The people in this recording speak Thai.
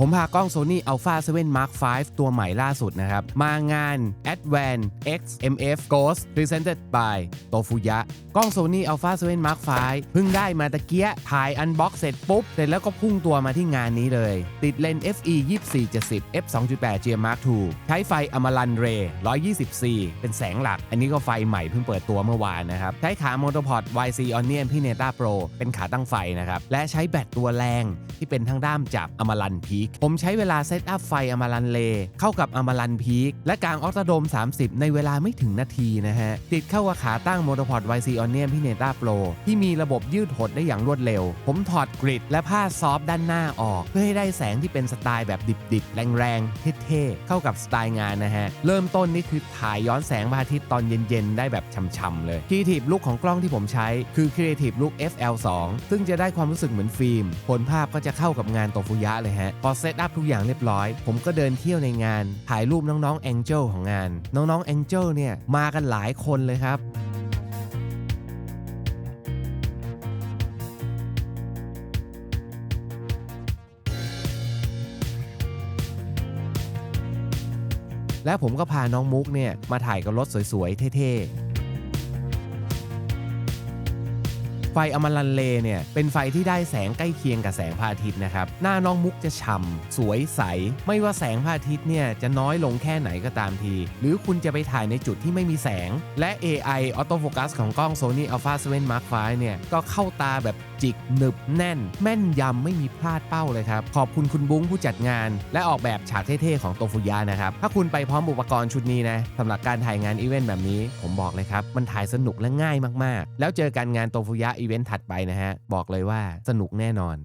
ผมพากล้อง Sony Alpha 7 Mark V ตัวใหม่ล่าสุดนะครับ มางาน Advan X MF Ghost Presented by Tofuya กล้อง Sony Alpha 7 Mark V เพิ่งได้มาตะเกียถ่ายอันบ็อกเสร็จปุ๊บ เสร็จแล้วก็พุ่งตัวมาที่งานนี้เลย ติดเลนส์ FE 2470 f 2.8 GM Mark II ใช้ไฟอมรันเรย์124เป็นแสงหลัก อันนี้ก็ไฟใหม่เพิ่งเปิดตัวเมื่อวานนะครับ ใช้ขาโมโตพอด YC Onion Pineta Pro เป็นขาตั้งไฟนะครับ และใช้แบตตัวแรงที่เป็นทั้งด้ามจับอมรันพีคผมใช้เวลาเซตอัพไฟอมารันเลเข้ากับอมารันพีคและกลางออโตโดม 30 ในเวลาไม่ถึงนาทีนะฮะ ติดเข้ากับขาตั้งโมโตพอด YC Onion Pineta Pro ที่มีระบบยืดหดได้อย่างรวดเร็ว ผมถอดกริดและผ้าซอฟด้านหน้าออก เพื่อให้ได้แสงที่เป็นสไตล์แบบดิบๆ แรงๆ เท่ๆ เข้ากับสไตล์งานนะฮะ เริ่มต้นนี่คือถ่ายย้อนแสงพระอาทิตย์ตอนเย็นๆ ได้แบบช่ำๆเลย Creative Look ของกล้องที่ผมใช้คือ Creative Look FL2 ซึ่งจะได้ความรู้สึกเหมือนฟิล์มผลภาพก็จะเข้ากับงานโตฟุยะเลยฮะพอเซตอัพทุกอย่างเรียบร้อย ผมก็เดินเที่ยวในงาน ถ่ายรูปน้องๆ Angel ของงาน น้องๆ Angel เนี่ยมากันหลายคนเลยครับและผมก็พาน้องมุกเนี่ยมาถ่ายกับรถสวยๆ เท่ๆ ฟอมรันเลเนี่ย เป็นไฟที่ได้แสงใกล้เคียงกับแสงพระอาทิตย์นะครับ หน้าน้องมุกจะฉ่ำสวยใส ไม่ว่าแสงพระอาทิตย์เนี่ยจะน้อยลงแค่ไหนก็ตามที หรือคุณจะไปถ่ายในจุดที่ไม่มีแสง และ AI Autofocus ของกล้อง Sony Alpha 7 Mark V เนี่ย ก็เข้าตาแบบจิกหนึบแน่น แม่นยำไม่มีพลาดเป้าเลยครับ ขอบคุณคุณบุ้งผู้จัดงาน และออกแบบฉากเท่ๆของโตฟุยะนะครับ ถ้าคุณไปพร้อมอุปกรณ์ชุดนี้นะสำหรับการถ่ายงานอีเวนต์แบบนี้ผมบอกเลยครับมันถ่ายสนุกและง่ายมากๆ แล้วเจอกันงานโตฟุยะอีเวนต์ถัดไปนะฮะ บอกเลยว่าสนุกแน่นอน